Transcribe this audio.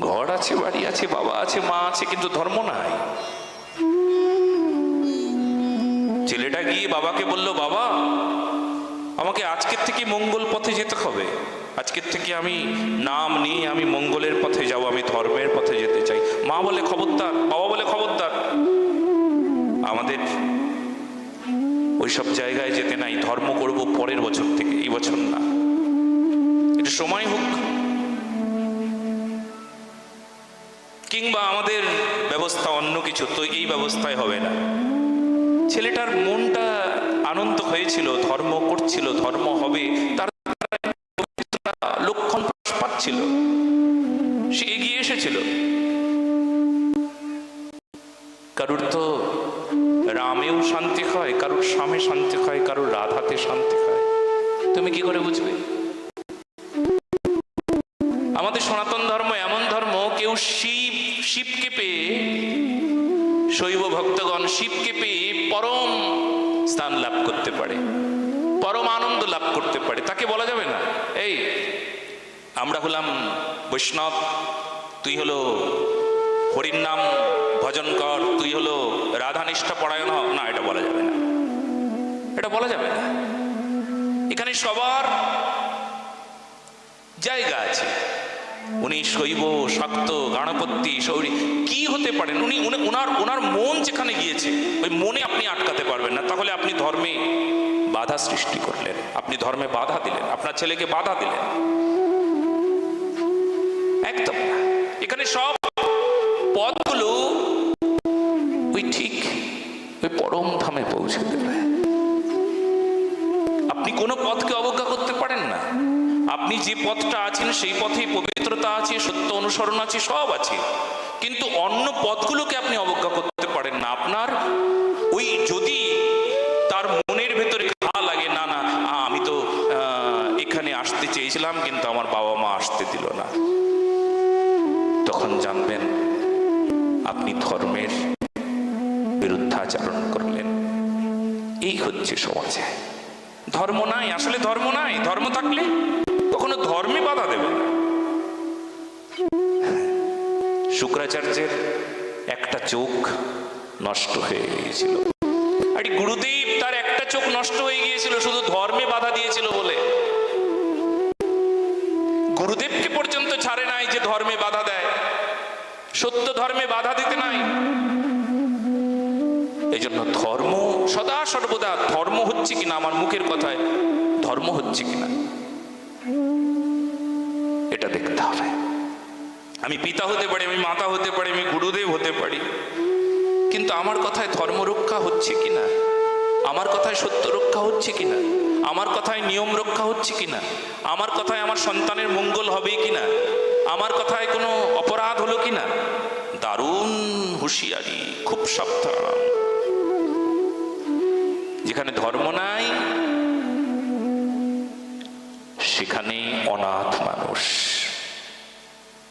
ঘর আছে, বাড়ি আছে, বাবা আছে, মা আছে, কিন্তু ধর্ম নাই। ছেলেটা গিয়ে বাবাকে বলল, বাবা, আমাকে আজকের থেকে মঙ্গল পথে যেতে হবে। আজকের থেকে আমি নাম নিয়ে আমি মঙ্গলের পথে যাব, আমি ধর্মের পথে যেতে চাই। মা বলে, খবরদার। বাবা বলে, খবরদার। আমাদের ওইসব জায়গায় যেতে নাই, ধর্ম করব পরের বছর থেকে, এই বছর না। এটা সময় হোক। কিংবা আমাদের ব্যবস্থা অন্য কিছু, তো এই ব্যবস্থায় হবে না। ছেলেটার মনটা আনন্দ হয়েছিল, ধর্ম করছিল, ধর্ম হবে, তার লক্ষণ পাচ্ছিল। সে এগিয়ে এসেছিল। কারুর তো রামেও শান্তি হয়, কারুর স্বামে শান্তি হয়, কারুর রাধাতে শান্তি হয়। তুমি কি করে বুঝবে? আমাদের সনাতন ধর্ম এমন ধর্ম, কেউ শিব, শিবকে পেয়ে, শৈব ভক্তগণ শিবকে পেয়ে পরম স্থান লাভ করতে পারে, পরম আনন্দ লাভ করতে পারে। তাকে বলা যাবে না। এই, আমরা হলাম বৈষ্ণব, তুই হলো হরির নাম ভজন কর, তুই হলো রাধানিষ্ঠা পরায়ণ হ। না, এটা বলা যাবে না। এটা বলা যাবে না। এখানে সবার জায়গা আছে। উনি শৈব, শক্ত গাণপত্যি শৌরী, কি হতে পারেন উনি ওনার ওনার মন যেখানে গিয়েছে, ওই মনে আপনি আটকাতে পারবেন না। তাহলে আপনি ধর্মে বাধা সৃষ্টি করলেন। আপনি ধর্মে বাধা দিলেন। আপনার ছেলেকে বাধা দিলেন। একদম এখানে সব পথগুলো ওই ঠিক ওই পরম ধামে পৌঁছে দেবে। আপনি কোনো পথকে অবজ্ঞা আপনি যে পথটা আছেন, সেই পথেই পবিত্রতা আছে, সত্য অনুসরণ আছে, সব আছে। কিন্তু অন্য পথগুলোকে আপনি অবজ্ঞা করতে পারেন না। আপনার ওই যদি তার মনের ভেতরে ঘা লাগে, না না আমি তো এখানে আসতে চেয়েছিলাম, কিন্তু আমার বাবা মা আসতে দিল না। তখন জানবেন, আপনি ধর্মের বিরুদ্ধাচরণ করলেন। এই হচ্ছে সমাজে। ধর্ম নাই, আসলে ধর্ম নাই। ধর্ম থাকলে কখনো ধর্মে বাধা দেবে? না শুক্রাচার্যের একটা চোখ নষ্ট হয়ে গিয়েছিল। আর গুরুদেব, তার একটা চোখ নষ্ট হয়ে গিয়েছিল, শুধু ধর্মে বাধা দিয়েছিল বলে। গুরুদেবকে পর্যন্ত ছাড়ে নাই যে ধর্মে বাধা দেয়। সত্য ধর্মে বাধা দিতে নাই। এই জন্য ধর্ম সদা সর্বদা ধর্ম হচ্ছে কিনা আমার মুখের কথায়, ধর্ম হচ্ছে কিনা? এটা দেখতে হবে। আমি পিতা হতে পারি, আমি মাতা হতে পারি, আমি গুরুদেব হতে পারি। কিন্তু আমার কথায় ধর্ম রক্ষা হচ্ছে কিনা আমার কথায় সত্য রক্ষা হচ্ছে কিনা আমার কথায় নিয়ম রক্ষা হচ্ছে কিনা আমার কথায় আমার সন্তানের মঙ্গল হবে কিনা আমার কথায় কোনো অপরাধ হলো কিনা দারুণ হুঁশিয়ারি, খুব সাবধান। যেখানে ধর্ম নাই সেখানেই অনাথ মানুষ।